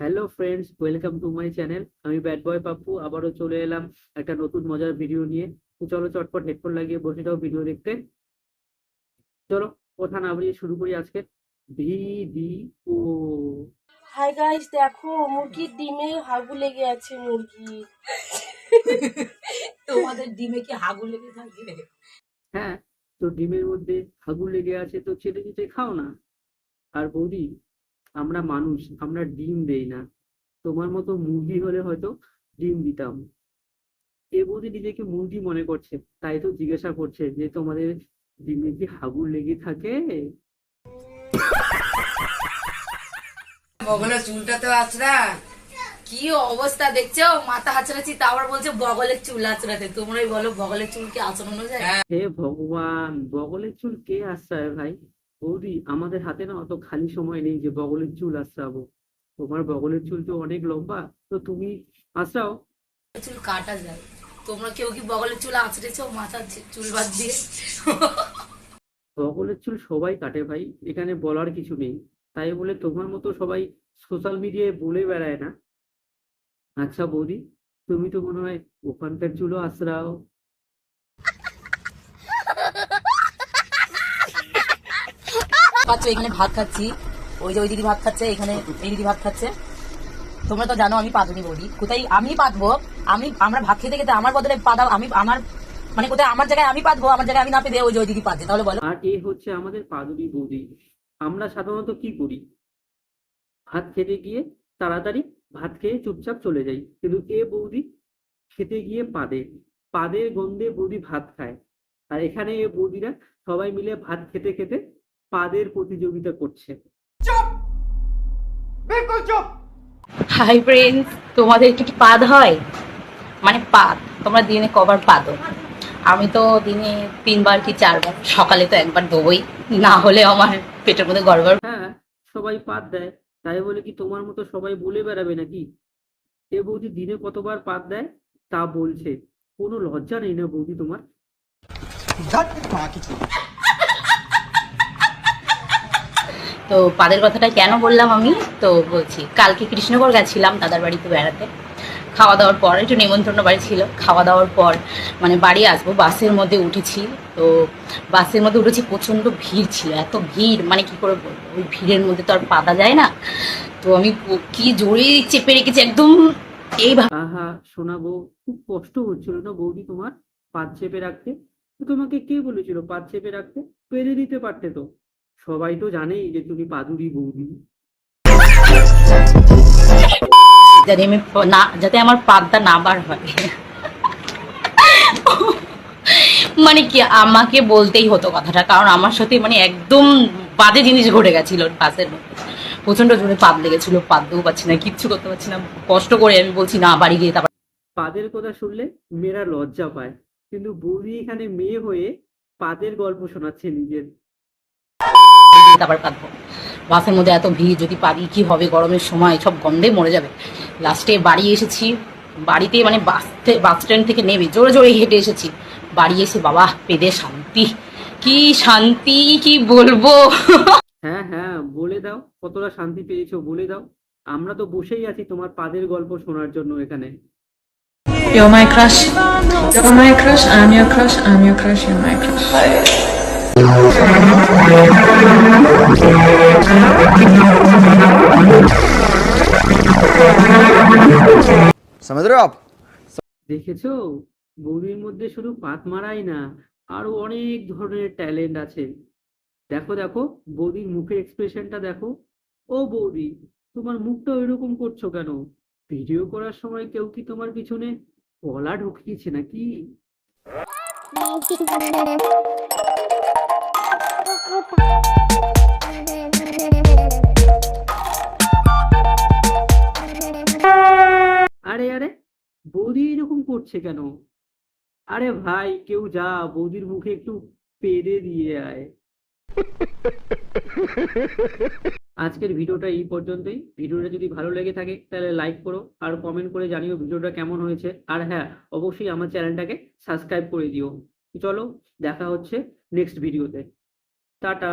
Hello friends welcome to my channel আমি bad boy Pappu আবারও চলে এলাম একটা নতুন মজার ভিডিও নিয়ে। তো চলো চটপট হেডফোন লাগিয়ে বসে যাও ভিডিও দেখতে। চলো কথা না বাড়িয়ে শুরু করি আজকে। ভিডিও হাই গাইস দেখো মুরগির ডিমে হাগু লেগে আছে মুরগি। তোমাদের ডিমে কি হাগু লেগে থাকে? হ্যাঁ তো ডিমের মধ্যে হাগুর লেগে আছে তো ছেড়ে দিতে খাও না? আর বৌদি? আমরা মানুষ আমরা ডিম দেই না। তোমার মতো মুরগি হলে হয়তো ডিম দিতাম। এ বৌদি নিজেকে মুরগি মনে করছে তাই তো জিজ্ঞাসা করছে যে তোমাদের ডিমে কি হাগুর লেগে থাকে? বগলের চুলটা তো আছড়া। কি অবস্থা দেখছ? মাথা আছড়াচ্ছি তা আবার বলছে বগলের চুল আছড়াতে। তোমরাই বলো বগলের চুল কি আছড়ানো যায় হে ভগবান বগলের চুল কে আশ্রয় ভাই? বৌদি আমাদের হাতে না অত খালি সময় নেই যে বগলের চুল আশ্রাবো তোমার বগলের চুল তো অনেক লম্বা তো তুমি আশ্রাও চুল কাটা যায়। তোমরা কেউ কি বগলের চুল আছড়েছো মাথার চুল বাদ দিয়ে। বগলের চুল সবাই কাটে ভাই এখানে বলার কিছু নেই। তাই বলে তোমার মতো সবাই সোশ্যাল মিডিয়ায় বলে বেড়ায় না। আচ্ছা বৌদি তুমি তো মনে হয় ওখানকার চুলও আশ্রাও পাচ্ছ, এখানে ভাত খাচ্ছি। ওই যে ওই দিদি ভাত খাচ্ছে, এখানে এই দিদি ভাত খাচ্ছে। তোমরা তো জানো, আমি পাতুনি বলি। কোথায় আমি পাতবো আমি, আমরা ভাত খেতে খেতে আমার বদলে পাতাও আমি, আমার মানে কোথায় আমার জায়গায় আমি পাতবো আমার জায়গায় আমি না পেতে ওই যে ওই দিদি পাচ্ছে, তাহলে বলো। আর এ হচ্ছে আমাদের পাদুরি বৌদি। আমরা সাধারণত কি করি? ভাত খেতে গিয়ে তাড়াতাড়ি ভাত খেয়ে চুপচাপ চলে যাই। কিন্তু এ বৌদি খেতে গিয়ে পাদে। পাদের গন্ধে বৌদি ভাত খায়। আর এখানে এ বৌদিরা সবাই মিলে ভাত খেতে খেতে পাদের প্রতিযোগিতা করছে। হাই ফ্রেন্ডস তোমাদের কি পাদ হয়? মানে পাদ তোমরা দিনে কবার পাদো। আমি তো দিনে তিনবার কি চারবার সকালে তো একবার দেবই। না হলে আমার পেটের মধ্যে গড়বড় হ্যাঁ সবাই পাত দেয়। তাই বলে কি তোমার মতো সবাই বলে বেড়াবে নাকি? এ বৌদি দিনে কতবার পাত দেয়? তা বলছে। কোনো লজ্জা নেই না বৌদি তোমার। তো পাদের কথাটা কেন বললাম আমি? তো বলছি, কালকে কৃষ্ণগড় গেছিলাম দাদার বাড়িতে বেড়াতে। খাওয়া দাওয়ার পর, একটু নেমন্তন্ন বাড়ি ছিল। খাওয়া দাওয়ার পর মানে বাড়ি আসব, বাসের মধ্যে উঠেছি। তো বাসের মধ্যে উঠেছি, প্রচণ্ড ভিড় ছিল, এত ভিড় মানে কি করে বলব? ওই ভিড়ের মধ্যে তো আর পাতা যায় না। তো আমি কি জোরে চেপে রেখেছি, একদম এইভাবে। আহা শোনাবো, খুব কষ্ট হচ্ছিল না বৌদি তোমার? পাত চেপে রাখতে? তোমাকে কে বলেছিল পাত চেপে রাখতে? পেরে দিতে পারতে তো। সবাই তো জানেই যে তুমি পাদুরি বৌদি। যাতে আমি না যাতে আমার পাদটা না বার হয়। মানে কি আমাকে বলতেই হতো কথাটা কারণ আমার সাথে মানে একদম বাজে জিনিস ঘটে গেছিল বাসের মধ্যে। প্রচণ্ড জোরে পাদ লেগেছিল পাততেও পারছি না কিচ্ছু করতে পারছি না কষ্ট করে আমি বলছি না বাড়ি গিয়ে তারপর পাদের কথা শুনলে মেয়েরা লজ্জা পায় কিন্তু বৌদি এখানে মেয়ে হয়ে পাদের গল্প শোনাচ্ছে নিজের। তারপর পাতবো বাসের মধ্যে এত ভিড় যদি পারি কি হবে গরমের সময় সব গন্ধে মরে যাবে লাস্টে বাড়ি এসেছি বাড়িতে মানে বাস বাস স্ট্যান্ড থেকে নেমে জোরে জোরে হেঁটে এসেছি বাড়ি এসে বাবা পেদে শান্তি কি শান্তি কি বলব হ্যাঁ হ্যাঁ বলে দাও কতটা শান্তি পেয়েছ বলে দাও আমরা তো বসেই আছি তোমার পাদের গল্প শোনার জন্য এখানে You're my crush. You're my crush. I'm your crush. I'm your crush. You're my crush. समझ रहे हो आप দেখেছো বৌদির মধ্যে শুধু পাত মারাই না আরো অনেক ধরনের ট্যালেন্ট আছে দেখো দেখো বৌদির মুখের এক্সপ্রেশনটা দেখো ও বৌদি তোমার মুখটা এরকম করছো কেন ভিডিও করার সময় কেউ কি তোমার পিছনে কলা ঢুকিয়েছে নাকি আরে আরে, বৌদি এরকম করছে কেন? আরে ভাই, কেউ যা, বৌদির মুখে একটু পেরে দিয়ে আয়। আজকের ভিডিওটা এই পর্যন্তই। ভিডিওটা যদি ভালো লেগে থাকে, তাহলে লাইক করো আর কমেন্ট করে জানিও ভিডিওটা কেমন হয়েছে। আর হ্যাঁ অবশ্যই আমার চ্যানেলটাকে সাবস্ক্রাইব করে দিও। চলো, দেখা হচ্ছে নেক্সট ভিডিওতে টাটা